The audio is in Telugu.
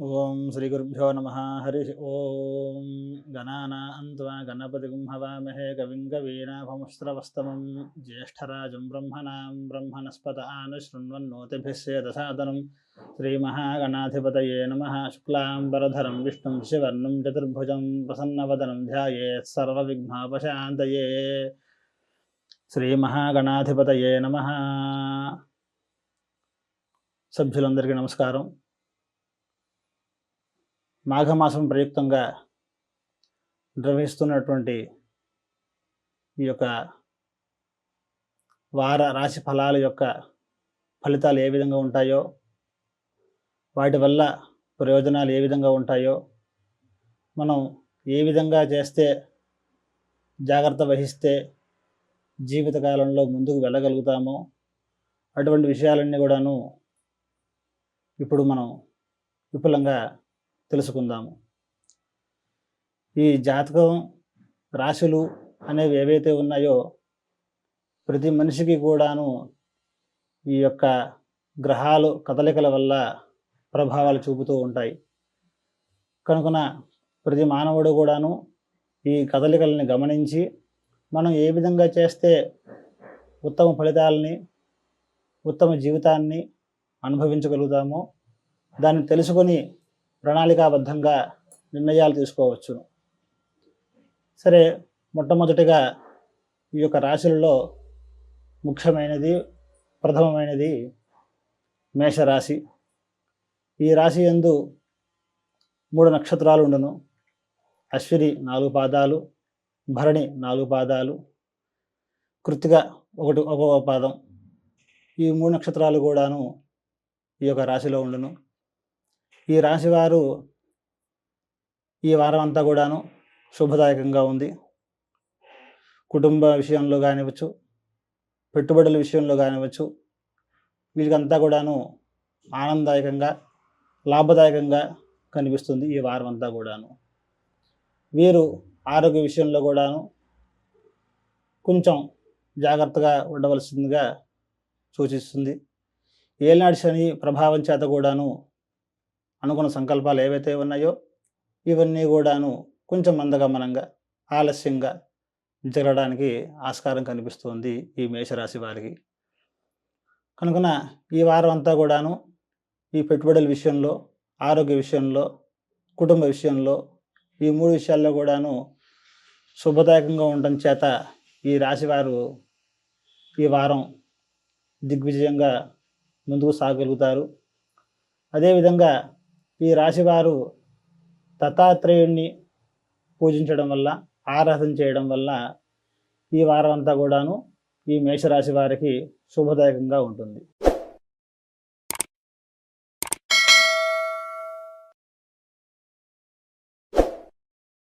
ఓం శ్రీ గురుభ్యో నమ. హరి ఓం. గణానాన్వా గణపతిగుం హవామహే కవిం కవీనాభముస్రవస్తమం జ్యేష్ఠరాజం బ్రహ్మణాం బ్రహ్మణస్పత ఆనశృణ్వన్నోతిభిస్సేదసాదనం శ్రీమహాగణాధిపతయే నమ. శుక్లాంబరధరం విష్ణుం శివర్ణం చతుర్భుజం ప్రసన్నవదనం ధ్యాయేత్సర్వవిఘ్నోపశాంతయే శ్రీమహాగణాధిపతయే నమ. సభ్యులందరికీ నమస్కారం. మాఘమాసం ప్రయుక్తంగా నిర్వహిస్తున్నటువంటి ఈ యొక్క వార రాశి ఫలాల యొక్క ఫలితాలు ఏ విధంగా ఉంటాయో వాటి వల్ల ప్రయోజనాలు ఏ విధంగా ఉంటాయో మనం ఏ విధంగా చేస్తే జాగ్రత్త వహిస్తే జీవితకాలంలో ముందుకు వెళ్ళగలుగుతామో అటువంటి విషయాలన్నీ కూడాను ఇప్పుడు మనం విపులంగా తెలుసుకుందాము. ఈ జాతకం రాశులు అనేవి ఏవైతే ఉన్నాయో ప్రతి మనిషికి కూడాను ఈ యొక్క గ్రహాలు కదలికల వల్ల ప్రభావాలు చూపుతూ ఉంటాయి. కనుకన ప్రతి మానవుడు కూడాను ఈ కదలికలని గమనించి మనం ఏ విధంగా చేస్తే ఉత్తమ ఫలితాలని ఉత్తమ జీవితాన్ని అనుభవించగలుగుతామో దాన్ని తెలుసుకొని ప్రణాళికాబద్ధంగా నిర్ణయాలు తీసుకోవచ్చును సరే మొట్టమొదటిగా ఈ యొక్క రాశులలో ముఖ్యమైనది ప్రథమమైనది మేషరాశి. ఈ రాశి ఎందు మూడు నక్షత్రాలు ఉండను. అశ్విని నాలుగు పాదాలు భరణి నాలుగు పాదాలు కృతిక ఒకటి ఒక్కొక్క పాదం. ఈ మూడు నక్షత్రాలు కూడాను ఈ యొక్క రాశిలో ఉండును. ఈ రాశివారు ఈ వారం అంతా కూడాను శుభదాయకంగా ఉంది. కుటుంబ విషయంలో కానివ్వచ్చు పెట్టుబడుల విషయంలో కానివ్వచ్చు వీళ్ళకంతా కూడాను ఆనందదాయకంగా లాభదాయకంగా కనిపిస్తుంది ఈ వారం అంతా కూడాను. వీరు ఆరోగ్య విషయంలో కూడాను కొంచెం జాగ్రత్తగా ఉండవలసిందిగా సూచిస్తుంది. ఏనాడు శని ప్రభావం చేత కూడాను అనుకున్న సంకల్పాలు ఏవైతే ఉన్నాయో ఇవన్నీ కూడాను కొంచెం మందగమనంగా ఆలస్యంగా జరగడానికి ఆస్కారం కనిపిస్తుంది ఈ మేషరాశి వారికి. కనుకన ఈ వారం అంతా కూడాను ఈ పెట్టుబడుల విషయంలో ఆరోగ్య విషయంలో కుటుంబ విషయంలో ఈ మూడు విషయాల్లో కూడాను శుభదాయకంగా ఉండటం చేత ఈ రాశివారు ఈ వారం దిగ్విజయంగా ముందుకు సాగలుగుతారు. అదేవిధంగా ఈ రాశివారు దత్తాత్రేయుణ్ణి పూజించడం వల్ల ఆరాధన చేయడం వల్ల ఈ వారం అంతా కూడాను ఈ మేషరాశి వారికి శుభదాయకంగా ఉంటుంది.